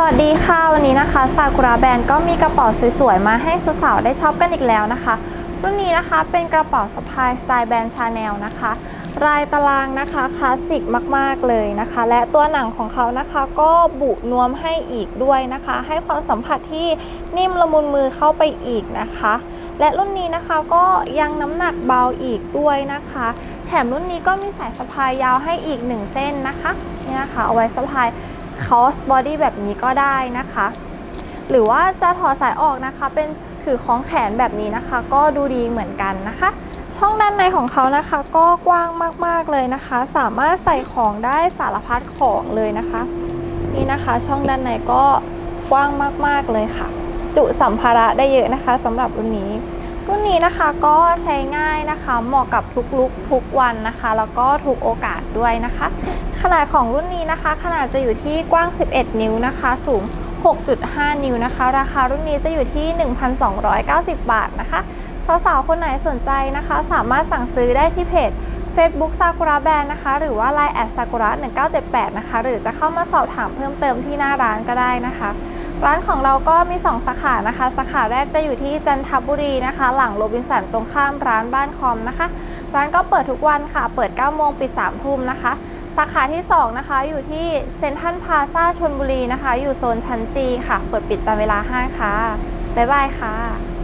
สวัสดีค่ะ วันนี้นะคะซากุระแบรนด์ก็มีกระเป๋าสวยๆ มาให้สาวๆได้ช็อปกันอีกแล้วนะคะรุ่นนี้นะคะเป็นกระเป๋าสะพายสไตล์แบรนด์ชาแนลนะคะรายตารางนะคะคลาสสิกมากๆเลยนะคะ และตัวหนังของเขานะคะก็บุนวมให้อีกด้วยนะคะ ให้ความสัมผัสที่นิ่มละมุนมือเข้าไปอีกนะคะ และรุ่นนี้นะคะก็ยังน้ำหนักเบาอีกด้วยนะคะ แถมรุ่นนี้ก็มีสายสะพายยาวให้อีก 1 เส้นนะคะนี่นะคะเอาไว้สะพาย คอสบอดี้แบบนี้ก็ได้นะคะ หรือว่าจะถอดสายออกนะคะ เป็นถือของแขนแบบนี้นะคะ ก็ดูดีเหมือนกันนะคะ ช่องด้านในของเขานะคะ ก็กว้างมากๆเลยนะคะ สามารถใส่ของได้สารพัดของเลยนะคะ นี่นะคะ ช่องด้านในก็กว้างมากๆเลยค่ะ จุสัมภาระได้เยอะนะคะสำหรับรุ่นนี้ รุ่นนี้นะคะก็ใช้ง่ายนะคะ เหมาะกับทุกลุกทุกวันนะคะ แล้วก็ทุกโอกาสด้วยนะคะ ขนาดของรุ่นนี้นะคะ ขนาดจะอยู่ที่กว้าง 11 นิ้วนะคะ สูง 6.5 นิ้วนะคะ ราคารุ่นนี้จะอยู่ที่ 1,290 บาทนะคะสาวๆคนไหนสนใจนะคะ สามารถสั่งซื้อได้ที่เพจ Facebook ซากุระแบรนด์นะคะ หรือว่า Line แอดซากุระ1978 นะคะ หรือจะเข้ามาสอบถามเพิ่มเติมที่หน้าร้านก็ได้นะคะ ร้านของเราก็มี 2 สาขานะคะ สาขาแรกจะอยู่ที่จันทบุรีนะคะ หลังโรบินสันตรงข้ามร้านบ้านคอมนะคะ ร้านก็เปิดทุกวันค่ะ เปิด 9 โมงปิด 3 ทุ่มนะคะ สาขาที่ 2 นะคะ อยู่ที่เซ็นทรัลพาซาชนบุรีนะคะ อยู่โซนชั้นจีค่ะ เปิดปิดตามเวลาห้างค่ะ บ๊ายบายค่ะ